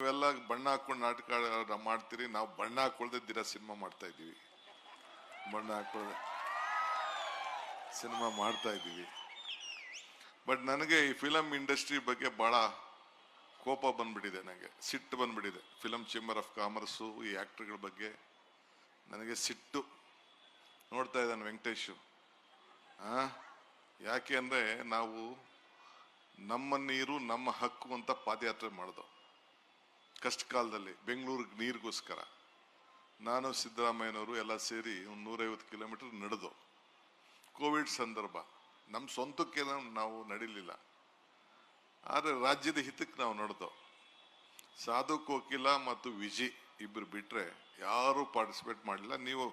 ನೀವೆಲ್ಲ ಬಣ್ಣ ಹಾಕೊಂಡು ನಾಟಕ ಮಾಡ್ತೀರಿ, ನಾವು ಬಣ್ಣ ಹಾಕೊಳ್ದೆ ದಿನ ಸಿನಿಮಾ ಮಾಡ್ತಾ ಇದ್ದೀವಿ. ಬಣ್ಣ ಹಾಕೊಳ್ಳದೆ ಸಿನಿಮಾ ಮಾಡ್ತಾ ಇದ್ದೀವಿ. ಬಟ್ ನನಗೆ ಈ ಫಿಲಮ್ ಇಂಡಸ್ಟ್ರಿ ಬಗ್ಗೆ ಬಹಳ ಕೋಪ ಬಂದ್ಬಿಟ್ಟಿದೆ ನನಗೆ, ಸಿಟ್ಟು ಬಂದ್ಬಿಟ್ಟಿದೆ. ಫಿಲಮ್ ಚೇಂಬರ್ ಆಫ್ ಕಾಮರ್ಸು ಈ ಆ್ಯಕ್ಟ್ರ್ಗಳ ಬಗ್ಗೆ ನನಗೆ ಸಿಟ್ಟು. ನೋಡ್ತಾ ಇದ್ದಾನೆ ವೆಂಕಟೇಶು. ಹಾಂ ಯಾಕೆ ಅಂದರೆ ನಾವು ನಮ್ಮ ನೀರು ನಮ್ಮ ಹಕ್ಕು ಅಂತ ಪಾದಯಾತ್ರೆ ಮಾಡ್ದೋ. ಕಷ್ಟ ಕಾಲದಲ್ಲಿ ಬೆಂಗಳೂರಿಗೆ ನೀರಿಗೋಸ್ಕರ, ನಾನು ಸಿದ್ದರಾಮಯ್ಯನವರು ಎಲ್ಲ ಸೇರಿ ಒಂದು ನೂರೈವತ್ತು ಕಿಲೋಮೀಟರ್ ನಡೆದು, ಕೋವಿಡ್ ಸಂದರ್ಭ ನಮ್ಮ ಸ್ವಂತಕ್ಕೆ ನಾವು ನಡೀಲಿಲ್ಲ. ಆದರೆ ರಾಜ್ಯದ ಹಿತಕ್ಕೆ ನಾವು ನಡೆದೋ ಸಾಧು ಕೋಕಿಲ ಮತ್ತು ವಿಜಿ ಇಬ್ಬರು ಬಿಟ್ಟರೆ ಯಾರೂ ಪಾರ್ಟಿಸಿಪೇಟ್ ಮಾಡಲಿಲ್ಲ. ನೀವು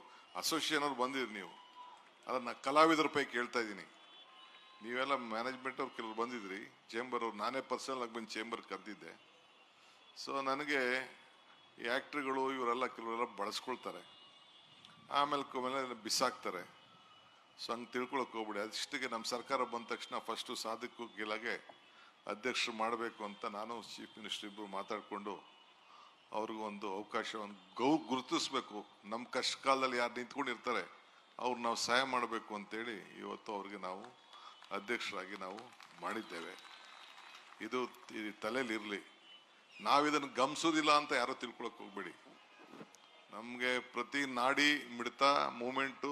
ಅಸೋಸಿಯೇಷನ್ ಅವ್ರು ಬಂದಿರಿ ನೀವು. ಅದನ್ನ ಕಲಾವಿದರ ಪೈಕಿ ಕೇಳ್ತಾ ಇದ್ದೀನಿ. ನೀವೆಲ್ಲ ಮ್ಯಾನೇಜ್ಮೆಂಟ್ ಅವ್ರು ಕೆಲವ್ರು ಬಂದಿದ್ರಿ ಚೇಂಬರ್ ಅವ್ರು, ನಾನೇ ಪರ್ಸನಲ್ ಆಗಿ ಬಂದು ಚೇಂಬರ್ ಕರೆದಿದ್ದೆ. ಸೊ ನನಗೆ ಈ ಆ್ಯಕ್ಟ್ರುಗಳು ಇವರೆಲ್ಲ ಕೆಲವರೆಲ್ಲ ಬಳಸ್ಕೊಳ್ತಾರೆ. ಆಮೇಲೆ ಕೊಮೇಲೆ ಬಿಸಾಕ್ತಾರೆ. ಸೊ ಹಂಗೆ ತಿಳ್ಕೊಳಕ್ಕೆ ಹೋಗ್ಬಿಡಿ. ಅದಿಷ್ಟಿಗೆ ನಮ್ಮ ಸರ್ಕಾರ ಬಂದ ತಕ್ಷಣ ಫಸ್ಟು ಸಾಧಕ ಗಿಲಾಗೆ ಅಧ್ಯಕ್ಷರು ಮಾಡಬೇಕು ಅಂತ ನಾನು ಚೀಫ್ ಮಿನಿಸ್ಟರ್ ಇಬ್ಬರು ಮಾತಾಡಿಕೊಂಡು ಅವ್ರಿಗೂ ಒಂದು ಅವಕಾಶವನ್ನು ಗೌ ಗುರುತಿಸ್ಬೇಕು. ನಮ್ಮ ಕಷ್ಟ ಕಾಲದಲ್ಲಿ ಯಾರು ನಿಂತ್ಕೊಂಡಿರ್ತಾರೆ, ಅವ್ರು ನಾವು ಸಹಾಯ ಮಾಡಬೇಕು ಅಂತೇಳಿ ಇವತ್ತು ಅವ್ರಿಗೆ ನಾವು ಅಧ್ಯಕ್ಷರಾಗಿ ನಾವು ಮಾಡಿದ್ದೇವೆ. ಇದು ತಲೆಯಲ್ಲಿರಲಿ ನಾವಿದನ್ನು ಗಮನಿಸೋದಿಲ್ಲ ಅಂತ ಯಾರು ತಿಳ್ಕೊಳಕ್ ಹೋಗ್ಬೇಡಿ. ನಮಗೆ ಪ್ರತಿ ನಾಡಿ ಮಿಡಿತ ಮೂಮೆಂಟು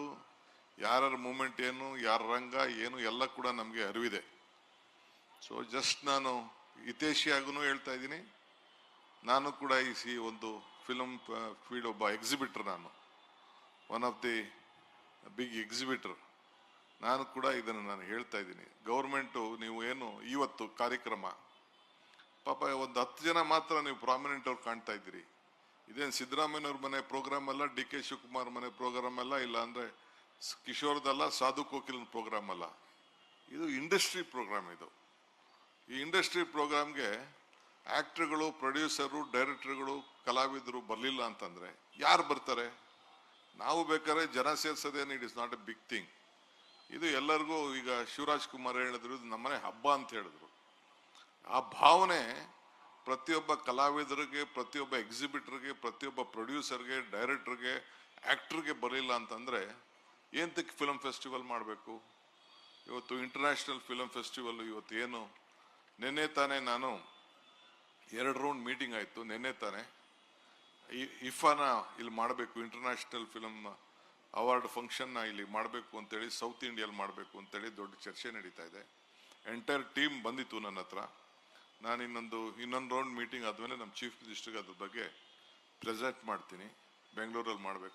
ಯಾರ್ಯಾರ ಮೂಮೆಂಟ್ ಏನು, ಯಾರ ರಂಗ ಏನು, ಎಲ್ಲ ಕೂಡ ನಮಗೆ ಅರಿವಿದೆ. ಸೊ ಜಸ್ಟ್ ನಾನು ಹಿತೇಶಿಯಾಗೂ ಹೇಳ್ತಾ ಇದ್ದೀನಿ. ನಾನು ಕೂಡ ಈ ಸಿ ಒಂದು ಫಿಲಮ್ ಫೀಲ್ಡ್ ಒಬ್ಬ ಎಕ್ಸಿಬಿಟರ್ ನಾನು. One of the big exhibitor ನಾನು ಕೂಡ ಇದನ್ನು ನಾನು ಹೇಳ್ತಾ ಇದ್ದೀನಿ. ಗೌರ್ಮೆಂಟು ನೀವು ಏನು, ಇವತ್ತು ಕಾರ್ಯಕ್ರಮ ಪಾಪ, ಒಂದು ಹತ್ತು ಜನ ಮಾತ್ರ ನೀವು ಪ್ರಾಮಿನೆಂಟ್ ಅವ್ರು ಕಾಣ್ತಾ ಇದ್ದೀರಿ. ಇದೇನು ಸಿದ್ದರಾಮಯ್ಯವ್ರ ಮನೆ ಪ್ರೋಗ್ರಾಮ್ ಅಲ್ಲ, ಡಿ ಕೆ ಶಿವಕುಮಾರ್ ಮನೆ ಪ್ರೋಗ್ರಾಮ್ ಅಲ್ಲ, ಇಲ್ಲ ಅಂದ್ರೆ ಕಿಶೋರ್ದಲ್ಲ ಸಾಧು ಕೋಕಿಲನ ಪ್ರೋಗ್ರಾಮ್ ಅಲ್ಲ. ಇದು ಇಂಡಸ್ಟ್ರಿ ಪ್ರೋಗ್ರಾಮ್ ಇದು. ಈ ಇಂಡಸ್ಟ್ರಿ ಪ್ರೋಗ್ರಾಮ್ಗೆ ಆ್ಯಕ್ಟ್ರುಗಳು ಪ್ರೊಡ್ಯೂಸರು ಡೈರೆಕ್ಟರ್ಗಳು ಕಲಾವಿದರು ಬರಲಿಲ್ಲ ಅಂತಂದ್ರೆ ಯಾರು ಬರ್ತಾರೆ? ನಾವು ಬೇಕಾದ್ರೆ ಜನ ಸೇರ್ಸೋದೇನು it is not a big thing. ಇದು ಎಲ್ಲರಿಗೂ ಈಗ ಶಿವರಾಜ್ ಕುಮಾರ್ ಹೇಳಿದ್ರು, ಇದು ನಮ್ಮನೆ ಹಬ್ಬ ಅಂತ ಹೇಳಿದ್ರು. ಆ ಭಾವನೆ ಪ್ರತಿಯೊಬ್ಬ ಕಲಾವಿದರಿಗೆ, ಪ್ರತಿಯೊಬ್ಬ ಎಕ್ಸಿಬಿಟರ್ಗೆ ಪ್ರತಿಯೊಬ್ಬ ಪ್ರೊಡ್ಯೂಸರ್ಗೆ ಡೈರೆಕ್ಟರ್ಗೆ ಆ್ಯಕ್ಟ್ರಿಗೆ ಬರಲಿಲ್ಲ ಅಂತಂದರೆ ಏಂತಕ್ಕೆ ಫಿಲಮ್ ಫೆಸ್ಟಿವಲ್ ಮಾಡಬೇಕು? ಇವತ್ತು ಇಂಟರ್ನ್ಯಾಷನಲ್ ಫಿಲಮ್ ಫೆಸ್ಟಿವಲ್ ಇವತ್ತು ಏನು? ನಿನ್ನೆ ತಾನೇ ನಾನು ಎರಡು ರೌಂಡ್ ಮೀಟಿಂಗ್ ಆಯಿತು, ನಿನ್ನೆ ತಾನೇ. ಇಫಾನ ಇಲ್ಲಿ ಮಾಡಬೇಕು ಇಂಟರ್ನ್ಯಾಷನಲ್ ಫಿಲಮ್ ಅವಾರ್ಡ್ ಫಂಕ್ಷನ್ನ ಇಲ್ಲಿ ಮಾಡಬೇಕು ಅಂತೇಳಿ ಸೌತ್ ಇಂಡಿಯಲ್ಲಿ ಮಾಡಬೇಕು ಅಂತೇಳಿ ದೊಡ್ಡ ಚರ್ಚೆ ನಡೀತಾ ಇದೆ. ಎಂಟೈರ್ ಟೀಮ್ ಬಂದಿತ್ತು ನನ್ನ ಹತ್ರ. ನಾನು ಇನ್ನೊಂದು ಇನ್ನೊಂದು ರೌಂಡ್ ಮೀಟಿಂಗ್ ಆದಮೇಲೆ ನಮ್ಮ ಚೀಫ್ ಮಿನಿಸ್ಟರ್ಗೆ ಅದ್ರ ಬಗ್ಗೆ ಪ್ರೆಸೆಂಟ್ ಮಾಡ್ತೀನಿ. ಬೆಂಗಳೂರಲ್ಲಿ ಮಾಡಬೇಕು.